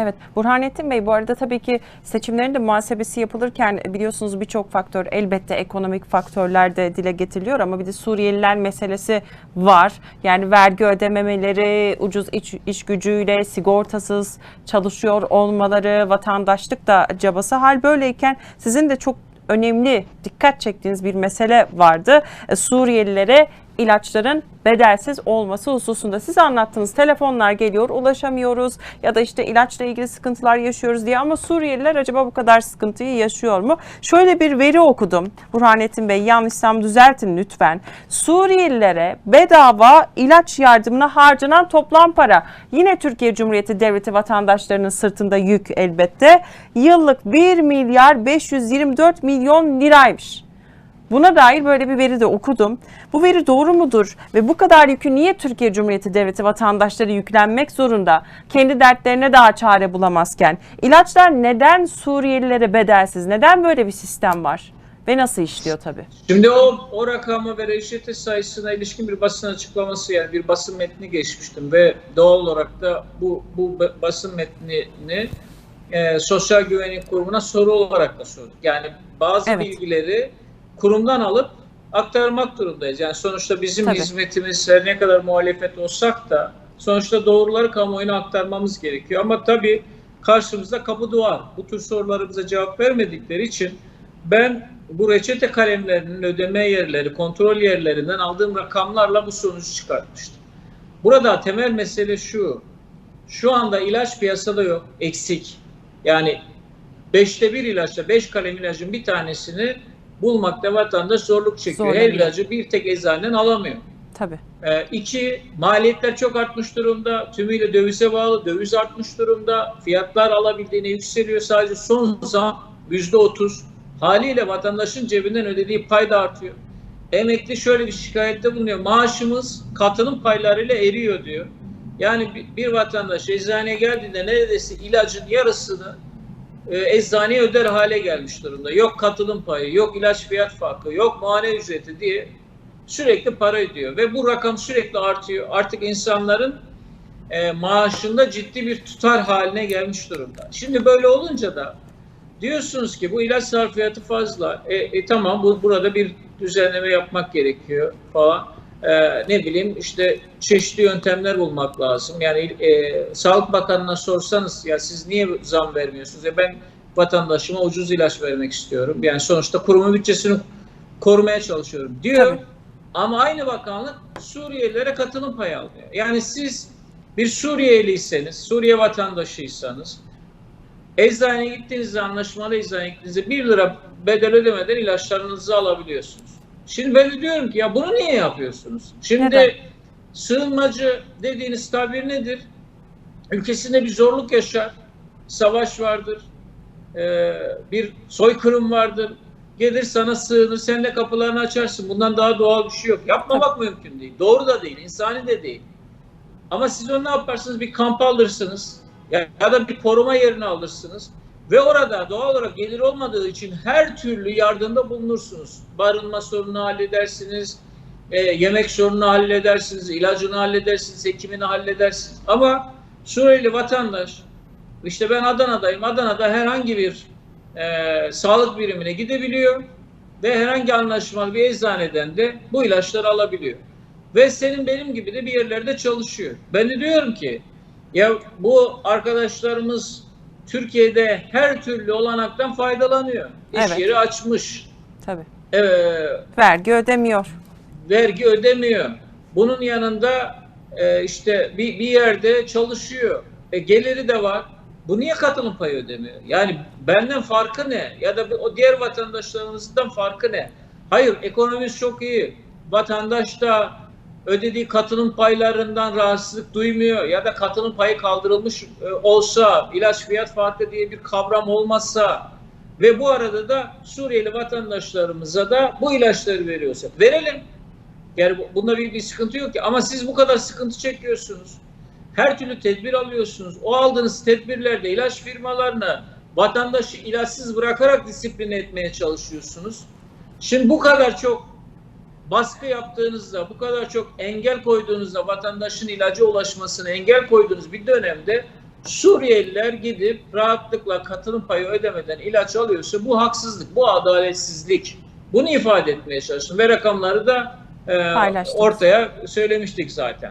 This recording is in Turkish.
Evet, Burhanettin Bey bu arada tabii ki seçimlerin de muhasebesi yapılırken biliyorsunuz birçok faktör elbette ekonomik faktörler de dile getiriliyor ama bir de Suriyeliler meselesi var. Yani vergi ödememeleri, ucuz iş, iş gücüyle sigortasız çalışıyor olmaları, vatandaşlık da cabası. Hal böyleyken sizin de çok önemli dikkat çektiğiniz bir mesele vardı. E, Suriyelilere ilaçların bedelsiz olması hususunda siz anlattınız. Telefonlar geliyor, ulaşamıyoruz ya da işte ilaçla ilgili sıkıntılar yaşıyoruz diye ama Suriyeliler acaba bu kadar sıkıntıyı yaşıyor mu? Şöyle bir veri okudum. Burhanettin Bey yanlışsam düzeltin lütfen. Suriyelilere bedava ilaç yardımına harcanan toplam para yine Türkiye Cumhuriyeti Devleti vatandaşlarının sırtında yük elbette. Yıllık 1 milyar 524 milyon liraymış. Buna dair böyle bir veri de okudum. Bu veri doğru mudur? Ve bu kadar yükü niye Türkiye Cumhuriyeti Devleti vatandaşları yüklenmek zorunda? Kendi dertlerine daha çare bulamazken. İlaçlar neden Suriyelilere bedelsiz? Neden böyle bir sistem var? Ve nasıl işliyor tabii? Şimdi o, o rakamı ve reçete sayısına ilişkin bir basın açıklaması yani bir basın metni geçmiştim ve doğal olarak da bu, bu basın metnini e, Sosyal Güvenlik Kurumu'na soru olarak da sorduk. Yani bazı Evet. bilgileri kurumdan alıp aktarmak durumdayız. Yani sonuçta bizim Tabii. hizmetimiz her ne kadar muhalefet olsak da sonuçta doğruları kamuoyuna aktarmamız gerekiyor. Ama tabii karşımızda kapı duvar. Bu tür sorularımıza cevap vermedikleri için ben bu reçete kalemlerinin ödeme yerleri, kontrol yerlerinden aldığım rakamlarla bu sonucu çıkartmıştım. Burada temel mesele şu. Şu anda ilaç piyasada yok, eksik. Yani beşte bir ilaçla, beş kalem ilacın bir tanesini bulmakta vatandaş zorluk çekiyor. Her Zorlanıyor. ilacı bir tek eczaneden alamıyor. Tabii. Ee, iki, maliyetler çok artmış durumda. Tümüyle dövize bağlı. Döviz artmış durumda. Fiyatlar alabildiğine yükseliyor. Sadece son zam yüzde otuz. Haliyle vatandaşın cebinden ödediği pay da artıyor. Emekli şöyle bir şikayette bulunuyor. Maaşımız katılım paylarıyla eriyor diyor. Yani bir, bir vatandaş eczaneye geldiğinde neredeyse ilacın yarısını e, eczaneye öder hale gelmiş durumda. Yok katılım payı, yok ilaç fiyat farkı, yok muayene ücreti diye sürekli para ödüyor ve bu rakam sürekli artıyor. Artık insanların e, maaşında ciddi bir tutar haline gelmiş durumda. Şimdi böyle olunca da diyorsunuz ki bu ilaç sarfiyatı fazla. E, e, tamam bu burada bir düzenleme yapmak gerekiyor falan. E, ne bileyim işte çeşitli yöntemler bulmak lazım. Yani e, Sağlık Bakanı'na sorsanız ya siz niye zam vermiyorsunuz? E, ben vatandaşıma ucuz ilaç vermek istiyorum. Yani sonuçta kurumun bütçesini korumaya çalışıyorum diyor. Tabii. Ama aynı bakanlık Suriyelilere katılım payı alıyor. Yani siz bir Suriyeliyseniz, Suriye vatandaşıysanız eczaneye gittiğinizde anlaşmalı eczaneye gittiğinizde 1 lira bedel ödemeden ilaçlarınızı alabiliyorsunuz. Şimdi ben de diyorum ki ya bunu niye yapıyorsunuz? Şimdi Neden? sığınmacı dediğiniz tabir nedir? Ülkesinde bir zorluk yaşar, savaş vardır, ee, bir soykırım vardır. Gelir sana sığınır, sen de kapılarını açarsın. Bundan daha doğal bir şey yok. Yapmamak mümkün değil. Doğru da değil, insani de değil. Ama siz onu ne yaparsınız? Bir kamp alırsınız. Ya, ya da bir koruma yerini alırsınız. Ve orada doğal olarak gelir olmadığı için her türlü yardımda bulunursunuz. Barınma sorununu halledersiniz, e, yemek sorununu halledersiniz, ilacını halledersiniz, hekimini halledersiniz. Ama Suriyeli vatandaş, işte ben Adana'dayım, Adana'da herhangi bir e, sağlık birimine gidebiliyor ve herhangi anlaşmalı bir eczaneden de bu ilaçları alabiliyor. Ve senin benim gibi de bir yerlerde çalışıyor. Ben de diyorum ki ya bu arkadaşlarımız Türkiye'de her türlü olanaktan faydalanıyor. İş Evet. yeri açmış. Tabii. Ee, Vergi ödemiyor. vergi ödemiyor. Bunun yanında e, işte bir, bir yerde çalışıyor. E, geliri de var. Bu niye katılım payı ödemiyor? Yani benden farkı ne? Ya da o diğer vatandaşlarımızdan farkı ne? Hayır, ekonomimiz çok iyi. Vatandaş da ödediği katılım paylarından rahatsızlık duymuyor ya da katılım payı kaldırılmış e, olsa, ilaç fiyat farkı diye bir kavram olmazsa ve bu arada da Suriyeli vatandaşlarımıza da bu ilaçları veriyorsa verelim. Yani bu- bunda bir, bir sıkıntı yok ki. Ama siz bu kadar sıkıntı çekiyorsunuz. Her türlü tedbir alıyorsunuz. O aldığınız tedbirlerde ilaç firmalarına vatandaşı ilaçsız bırakarak disipline etmeye çalışıyorsunuz. Şimdi bu kadar çok baskı yaptığınızda, bu kadar çok engel koyduğunuzda vatandaşın ilaca ulaşmasına engel koyduğunuz bir dönemde Suriyeliler gidip rahatlıkla katılım payı ödemeden ilaç alıyorsa bu haksızlık, bu adaletsizlik. Bunu ifade etmeye çalıştım ve rakamları da e, ortaya söylemiştik zaten.